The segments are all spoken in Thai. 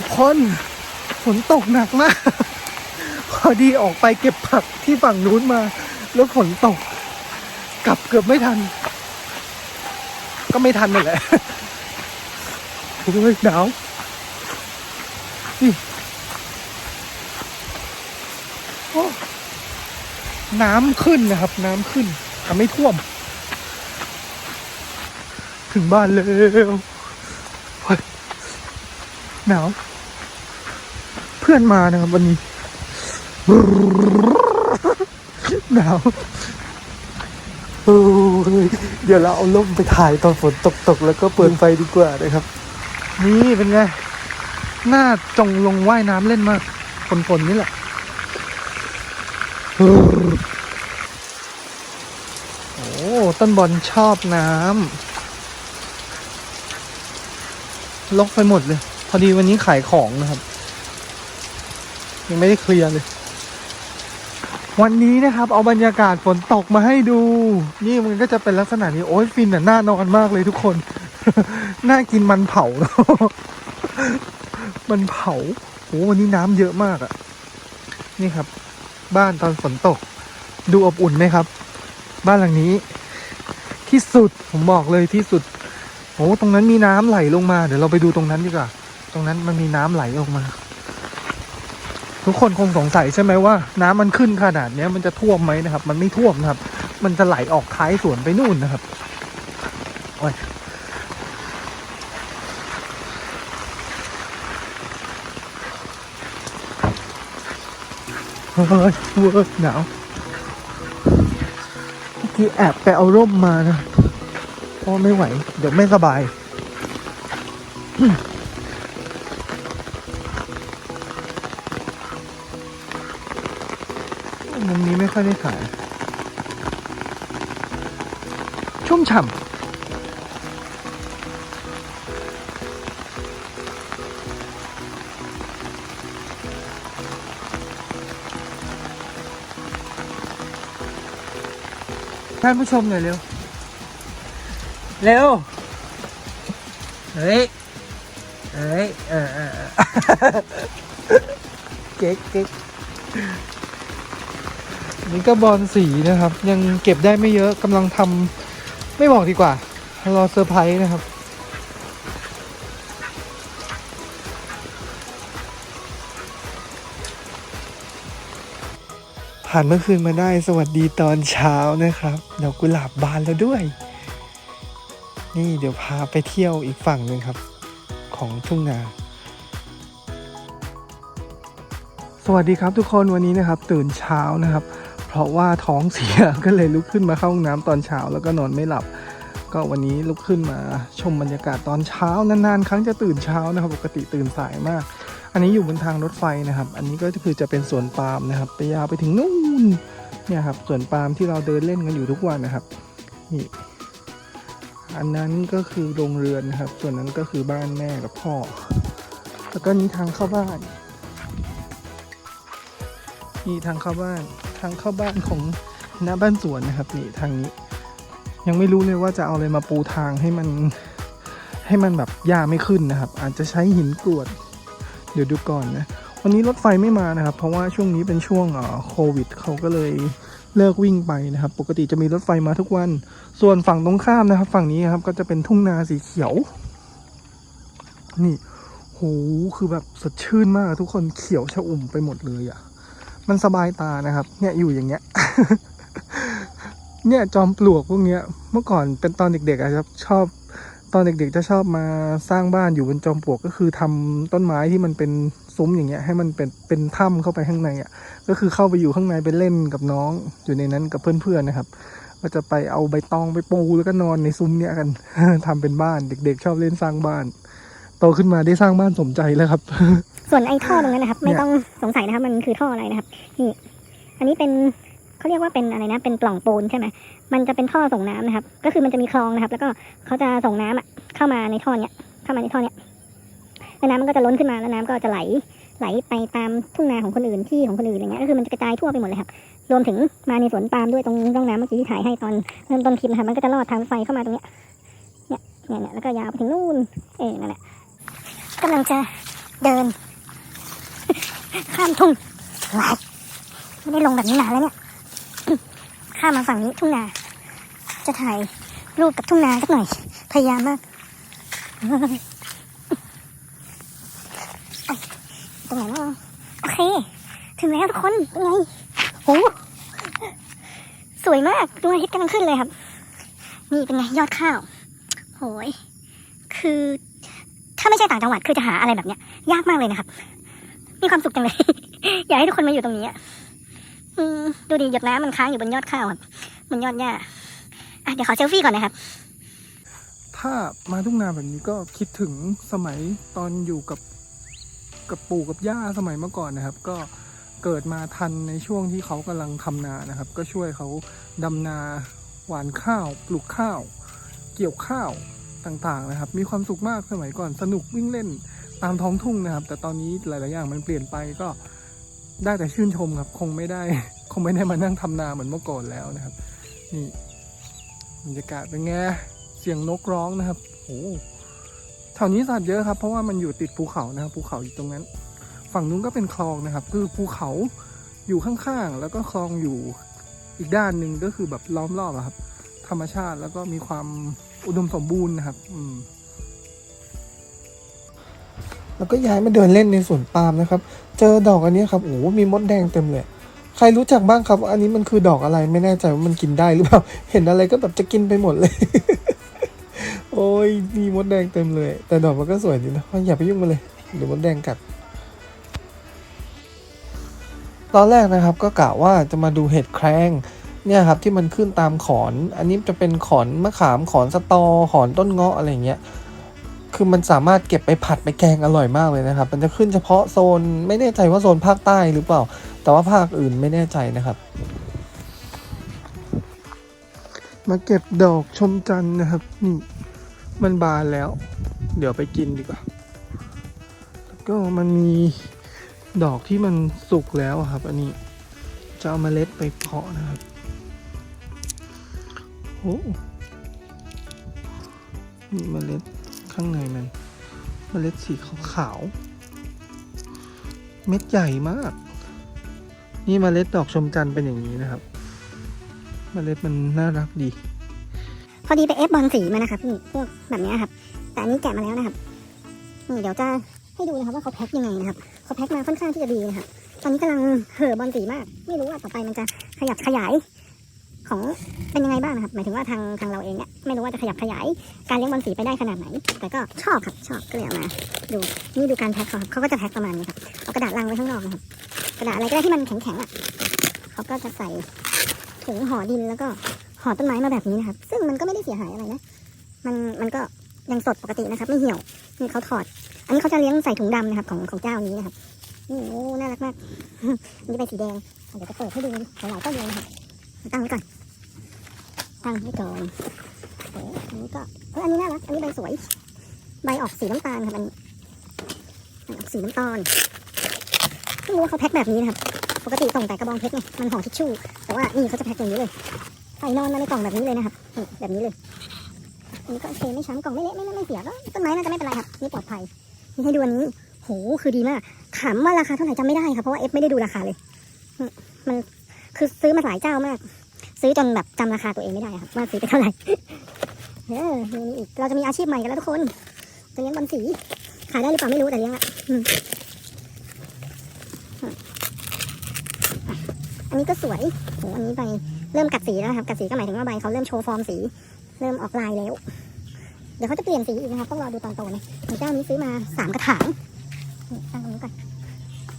ุกคนฝนตกหนักมาก พอดีออกไปเก็บผักที่ฝั่งนู้นมา แล้วฝนตก กลับเกือบไม่ทัน ก็ไม่ทันนั่นแหละโอ้ยหนาวนี่โอ้น้ำขึ้นนะครับ น้ำขึ้นแต่ไม่ท่วม ถึงบ้านแล้วหนาว พื่อนมานะครับ วันนี้หนาวเดี๋ยวเราเอาล่มไปถ่ายตอนฝนตกๆแล้วก็เปิดไฟดีกว่านะครับ นี่เป็นไง หน้าจงลงว่ายน้ำเล่นมากฝนๆนี่แหละโอ้ต้นบอลชอบน้ำลกไปหมดเลย พอดีวันนี้ขายของนะครับ ยังไม่ได้เคลียร์เลย วันนี้นะครับ เอาบรรยากาศฝนตกมาให้ดู นี่มันก็จะเป็นลักษณะนี้โอ้ยฟินอะน่านอนมากเลยทุกคน น่ากินมันเผาเนอะมันเผาโอ้วันนี้น้ำเยอะมากอะ่ะ นี่ครับ บ้านตอนฝนตก ดูอบอุ่นไหมครับ บ้านหลังนี้ ที่สุดผมบอกเลยที่สุดโอ้ตรงนั้นมีน้ำไหลลงมา เดี๋ยวเราไปดูตรงนั้นดีกว่า ตรงนั้นมันมีน้ำไหลออกมา ทุกคนคงสงสัยใช่ไหมว่า น้ำมันขึ้นขนาดนี้มันจะท่วมไหมนะครับ มันไม่ท่วมนะครับ มันจะไหลออกท้ายสวนไปนู่นนะครับโอ้ยเฮ้ยเว้ยหนาวเมื่อกี้แอบไปเอาร่มมานะเพราะไม่ไหว เดี๋ยวไม่สบาย ค่อยได้ถ่าย ชุ่มฉ่ำท่านผู้ชมหน่อยเร็ว เร็ว เฮ้ย เฮ้ย เออเออเก๊กเก๊ก นี่ก็บอลสีนะครับ ยังเก็บได้ไม่เยอะกำลังทำไม่บอกดีกว่ารอเซอร์ไพรส์นะครับผ่านเมื่อคืนมาได้สวัสดีตอนเช้านะครับดอกกุหลาบบานแล้วด้วย นี่เดี๋ยวพาไปเที่ยวอีกฝั่งหนึ่งครับ ของทุ่งนา สวัสดีครับทุกคนวันนี้นะครับ ตื่นเช้านะครับ เพราะว่าท้องเสียก็เลยลุกขึ้นมาเข้าห้องน้ำตอนเช้าแล้วก็นอนไม่หลับ ก็วันนี้ลุกขึ้นมาชมบรรยากาศตอนเช้านานๆ ครั้งจะตื่นเช้านะครับปกติตื่นสายมาก อันนี้อยู่บนทางรถไฟนะครับ อันนี้ก็คือจะเป็นสวนปาล์มนะครับไปยาวไปถึงนู่นเนี่ยครับสวนปาล์มที่เราเดินเล่นกันอยู่ทุกวันนะครับนี่อันนั้นก็คือโรงเรือนนะครับ ส่วนนั้นก็คือบ้านแม่กับพ่อ แล้วก็นี้ทางเข้าบ้าน นี่ทางเข้าบ้าน ทางเข้าบ้านของหน้าบ้านสวนนะครับนี่ทางนี้ ยังไม่รู้เลยว่าจะเอาอะไรมาปูทางให้มันให้มันแบบหญ้าไม่ขึ้นนะครับ อาจจะใช้หินกรวด เดี๋ยวดูก่อนนะวันนี้รถไฟไม่มานะครับ เพราะว่าช่วงนี้เป็นช่วงเอ่อโควิดเขาก็เลยเลิกวิ่งไปนะครับ ปกติจะมีรถไฟมาทุกวัน ส่วนฝั่งตรงข้ามนะครับ ฝั่งนี้ครับก็จะเป็นทุ่งนาสีเขียว นี่โหคือแบบสดชื่นมากทุกคนเขียวชะอุ่มไปหมดเลยอะ่ะ มันสบายตานะครับ เนี่ยอยู่อย่างเงี้ย เนี่ยจอมปลวกพวกเนี้ย เมื่อก่อนเป็นตอนเด็กๆอะครับ ชอบ ตอนเด็กๆจะชอบมาสร้างบ้านอยู่บนจอมปลวกก็คือทำต้นไม้ที่มันเป็นซุ้มอย่างเงี้ย ให้มันเป็นเป็นถ้ำเข้าไปข้างในอะ่ะ ก็คือเข้าไปอยู่ข้างในไปเล่นกับน้องอยู่ในนั้นกับเพื่อนๆนะครับก็จะไปเอาใบตองไปปูแล้วก็นอนในซุ้มเนี้ยกันทำเป็นบ้านเด็ก ๆ ชอบเล่นสร้างบ้าน โตขึ้นมาได้สร้างบ้านสมใจแล้วครับ ส่วนไอ้ท่อตรงนั้นนะครับเนี่ไม่ยต้องสงสัยนะครับ มันคือท่ออะไรนะครับนี่อันนี้เป็นเขาเรียกว่าเป็นอะไรนะ เป็นปล่องปูนใช่ไหมมันจะเป็นท่อส่งน้ำนะครับ ก็คือมันจะมีคลองนะครับ แล้วก็เขาจะส่งน้ำอะเข้ามาในท่อเนี้ยเข้ามาในท่อเนี้ยแล้วน้ำมันก็จะล้นขึ้นมาแล้วน้ำก็จะไหลไหลไปตามทุ่งนาของคนอื่นที่ของคนอื่นอย่างเงี้ยก็คือมันจะกระจายทั่วไปหมดเลยครับ รวมถึงมาในสวนปาล์มด้วยตรงร่องน้ำเมื่อกี้ที่ถ่ายให้ตอนเริ่มต้นคลิปนะครับมันก็จะลอดทางรถไฟเข้ามาตรงเนี้ยเนี่ยเนี่ยเนี่ยแล้วก็ยาวไปถึงนู่นเออนั่นแหละ กำลังจะเดิน ข้ามทุ่งหลายไม่ได้ลงแบบนี้นานแล้วเนี่ย ข้ามมาฝั่งนี้ทุ่งนา จะถ่ายรูปกับทุ่งนาสักหน่อย พยายามมากเอ้ยตรงไหนนาะโอเค ถึงแล้วทุกคนเป็นไงโหสวยมากดวงอาทิตย์กำลังขึ้นเลยครับ นี่เป็นไงยอดข้าว โหย คือ ไม่ใช่ต่างจังหวัดคือจะหาอะไรแบบเนี้ย ยากมากเลยนะครับ มีความสุขจังเลย อยากให้ทุกคนมาอยู่ตรงนี้อะอืมดูดิหยดน้ำมันค้างอยู่บนยอดข้าวครับบนยอดหญ้าอะเดี๋ยวขอเซลฟี่ก่อนนะครับ ถ้ามาทุ่งนาแบบนี้ก็คิดถึงสมัยตอนอยู่กับกับปู่กับย่าสมัยเมื่อก่อนนะครับ ก็เกิดมาทันในช่วงที่เขากำลังทำนานะครับ ก็ช่วยเขาดำนาหวานข้าว ปลูกข้าว เกี่ยวข้าว ต่างๆนะครับ มีความสุขมากสมัยก่อนสนุกวิ่งเล่นตามท้องทุ่งนะครับ แต่ตอนนี้หลายๆอย่างมันเปลี่ยนไปก็ได้แต่ชื่นชมครับ คงไม่ได้ คงไม่ได้มานั่งทำนาเหมือนเมื่อก่อนแล้วนะครับ นี่บรรยากาศเป็นไงเสียงนกร้องนะครับโอ้แถวนี้สัตว์เยอะครับ เพราะว่ามันอยู่ติดภูเขานะครับภูเขาอยู่ตรงนั้น ฝั่งนู้นก็เป็นคลองนะครับ คือภูเขาอยู่ข้างๆแล้วก็คลองอยู่อีกด้านหนึ่งก็คือแบบล้อมรอบครับ ธรรมชาติแล้วก็มีความ อุดมสมบูรณ์นะครับ อืม แล้วก็ย้ายมาเดินเล่นในสวนปาล์มนะครับ เจอดอกอันนี้ครับโอ้มีมดแดงเต็มเลย ใครรู้จักบ้างครับ อันนี้มันคือดอกอะไรไม่แน่ใจว่ามันกินได้หรือเปล่า เห็นอะไรก็แบบจะกินไปหมดเลย โอ้ยมีมดแดงเต็มเลย แต่ดอกมันก็สวยดีนะอย่าไปยุ่งมันเลยเดี๋ยวมดแดงกัดตอนแรกนะครับก็กะว่าจะมาดูเห็ดแครง เนี่ยครับที่มันขึ้นตามขอน อันนี้จะเป็นขอนมะขามขอนสตอขอนต้นเงาะอะไรเงี้ย คือมันสามารถเก็บไปผัดไปแกงอร่อยมากเลยนะครับ มันจะขึ้นเฉพาะโซนไม่แน่ใจว่าโซนภาคใต้หรือเปล่า แต่ว่าภาคอื่นไม่แน่ใจนะครับ มาเก็บดอกชมจันทร์นะครับนี่มันบานแล้ว เดี๋ยวไปกินดีกว่าแล้วก็มันมีดอกที่มันสุกแล้วครับ อันนี้จะเอามาเล็ดไปเพาะนะครับ โอ้นี่เมล็ดข้างในมัน เมล็ดสีขาวๆ เม็ดใหญ่มาก นี่เมล็ดดอกชมจันทร์เป็นอย่างนี้นะครับ เมล็ดมันน่ารักดี พอดีไปเอฟบอลสีมานะครับนี่พวกแบบนี้ครับ แต่อันนี้แกะมาแล้วนะครับ นี่เดี๋ยวจะให้ดูนะครับว่าเขาแพ็คยังไงนะครับ เขาแพ็คมาค่อนข้างที่จะดีนะครับ ตอนนี้กำลังเห่อบอลสีมาก ไม่รู้ว่าต่อไปมันจะขยับขยาย ของเป็นยังไงบ้างนะครับ หมายถึงว่าทางทางเราเองเนี่ยไม่รู้ว่าจะขยับขยายการเลี้ยงบอลสีไปได้ขนาดไหน แต่ก็ชอบครับชอบก็เลยเอามาดูนี่ดูการแพ็คเขาครับเขาก็จะแพ็คประมาณนี้ครับเอากระดาษลังไว้ข้างนอกนะครับกระดาษอะไรก็ได้ที่มันแข็งๆอะเขาก็จะใส่ถุงห่อดินแล้วก็ห่อต้นไม้มาแบบนี้นะครับ ซึ่งมันก็ไม่ได้เสียหายอะไรนะมันมันก็ยังสดปกตินะครับ ไม่เหี่ยวนี่เขาถอด อันนี้เขาจะเลี้ยงใส่ถุงดำนะครับของของเจ้านี้นะครับนี่โอ้น่ารักมากอันนี้เป็นสีแดงเดี๋ยวจะเปิดให้ดูหลายๆต้นเลยนะครับตั้งไว้ก่อน ตั้งไว้ก่อนโอ้อันนี้ก็เอออันนี้น่ารัก อันนี้ใบสวย ใบออกสีน้ำตาลครับอันนี้ใบออกสีน้ำตาลเพิ่งรู้ว่าเขาแพ็คแบบนี้นะครับ ปกติส่งแต่กระบองเพชรไงมันห่อทิชชู่ แต่ว่านี่เขาจะแพ็คอย่างนี้เลย ใส่นอนมาในกล่องแบบนี้เลยนะครับ แบบนี้เลย อันนี้ก็โอเคไม่ช้ำกล่องไม่เละไม่ไม่ไม่เสียก็ต้นไม้น่าจะไม่เป็นไรครับ นี่ปลอดภัย นี่ให้ดูอันนี้ โห คือดีมากถามว่าราคาเท่าไหร่จำไม่ได้ครับ เพราะว่าเอฟไม่ได้ดูราคาเลย มันคือซื้อมาหลายเจ้ามาก ซื้อจนแบบจำราคาตัวเองไม่ได้ครับว่าซื้อไปเท่าไหร่เออมีอีกเราจะมีอาชีพใหม่กันแล้วทุกคนจะเลี้ยงบอลสีขายได้หรือเปล่าไม่รู้แต่เลี้ยงอะอันนี้ก็สวยโหอันนี้ไปเริ่มกัดสีแล้วครับกัดสีก็หมายถึงว่าใบเขาเริ่มโชว์ฟอร์มสี เริ่มออกลายแล้ว เดี๋ยวเขาจะเปลี่ยนสีอีกนะครับต้องรอดูตอนโตนะของเจ้านี้ซื้อมาสามกระถางตั้งตรงนี้ก่อน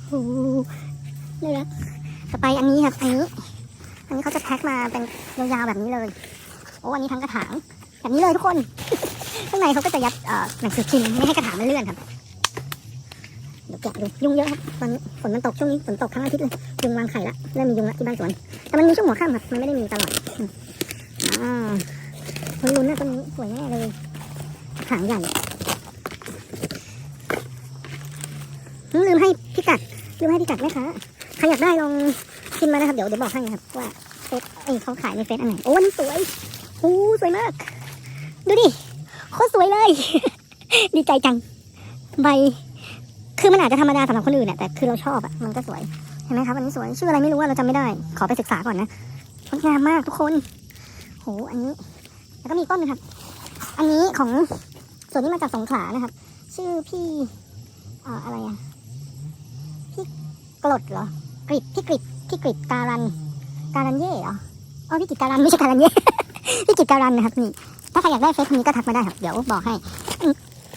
โอ้โหเลยนะต่อไปอันนี้ครับอันนี้ อันนี้เขาจะแพ็คมาเป็นยาวๆแบบนี้เลย โอ้อันนี้ทั้งกระถาง แบบนี้เลยทุกคน ข้างในเขาก็จะยัดหนังสือพิมพ์ไม่ให้กระถางมันเลื่อนครับเดี๋ยวแกะดูยุงเยอะครับตอนฝนมันตกช่วงนี้ฝนตกทั้งอาทิตย์เลยยุงวางไข่ละเริ่มมียุงละที่บ้านสวนแต่มันมีช่วงหัวค่ำครับมันไม่ได้มีตลอดอ่าคนลุ้นนะต้นนี้สวยแน่เลยหางใหญ่ลืมให้พิกัดลืมให้พิกัดไหมคะใครอยากได้ลอง พิมพ์มานะครับ เดี๋ยวเดี๋ยวบอกให้นะครับ ว่าเฟซเอ้เขาขายในเฟซอันไหนโอ้นี่สวยโอ้สวยมาก ดูดิโคตรสวยเลย ดีใจจัง ใบ คือมันอาจจะธรรมดาสำหรับคนอื่นเนี่ยแต่คือเราชอบอะมันก็สวย เห็นไหมครับอันนี้สวย ชื่ออะไรไม่รู้อะเราจำไม่ได้ ขอไปศึกษาก่อนนะงดงามมากทุกคน โห อันนี้ แล้วก็มีกต้นหนึงครับ อันนี้ของส่วนนี้มาจากสงขลานะครับ ชื่อพี่เอ่ออะไรอะพี่กรดเหรอกริดพี่กริด พี่กริดการัน การันเย่เหรออ๋อพี่กิจการันไม่ใช่การันเย่ พี่กิจการันนะครับนี่ ถ้าใครอยากได้เฟซนี้ก็ทักมาได้ครับ เดี๋ยวบอกให้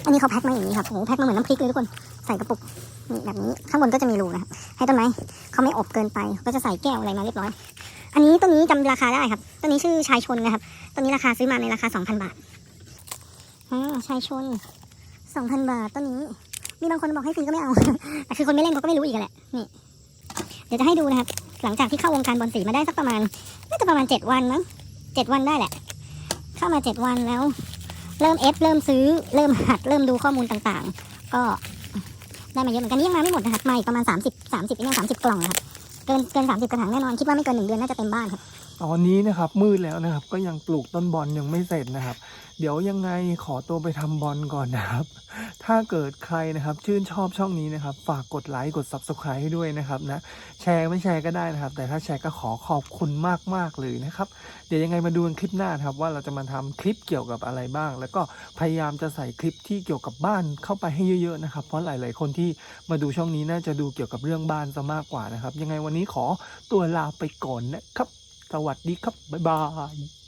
อันนี้เขาแพ็คมาอย่างนี้ครับ โอ้โหแพ็คมาเหมือนน้ำพริกเลยทุกคน ใส่กระปุกนี่แบบนี้ ข้างบนก็จะมีรูนะครับ ให้ต้นไม้เขาไม่อบเกินไป ก็จะใส่แก้วอะไรมาเรียบร้อย อันนี้ต้นนี้จำราคาได้ครับ ต้นนี้ชื่อชายชนนะครับ ต้นนี้ราคาซื้อมาในราคา 2,000 บาทอ่าชายชน 2,000 บาทต้นนี้ มีบางคนบอกให้ฟรีก็ไม่เอา แต่คือคนไม่เล่นเขาก็ไม่รู้อีกแหละ นี่ เดี๋ยวจะให้ดูนะครับ หลังจากที่เข้าวงการบอลสีมาได้สักประมาณน่าจะประมาณ7วันมั้งเจ็ดวันได้แหละ เข้ามา7วันแล้ว เริ่มเอฟเริ่มซื้อ เริ่มหัดเริ่มดูข้อมูลต่างๆ ก็ได้มาเยอะเหมือนกันนี่ยังมาไม่หมดนะครับมาอีกประมาณ 30 30เนี่ย30กล่องครับเกินเกินสามสิบกระถางแน่นอนคิดว่าไม่เกินหนึ่งเดือนน่าจะเต็มบ้านครับ ตอนนี้นะครับมืดแล้วนะครับ ก็ยังปลูกต้นบอลยังไม่เสร็จนะครับ เดี๋ยวยังไงขอตัวไปทำบอลก่อนนะครับ ถ้าเกิดใครนะครับชื่นชอบช่องนี้นะครับ ฝากกดไลค์กด Subscribe ให้ด้วยนะครับนะแชร์ไม่แชร์ก็ได้นะครับ แต่ถ้าแชร์ก็ขอขอบคุณมากๆเลยนะครับ เดี๋ยวยังไงมาดูกันคลิปหน้านครับว่าเราจะมาทำคลิปเกี่ยวกับอะไรบ้าง แล้วก็พยายามจะใส่คลิปที่เกี่ยวกับบ้านเข้าไปให้เยอะๆนะครับ เพราะหลาย ๆ คนที่มาดูช่องนี้น่าจะดูเกี่ยวกับเรื่องบ้านซะมากกว่านะครับ ยังไงวันนี้ขอตัวลาไปก่อนนะครับ สวัสดีครับ บ๊ายบาย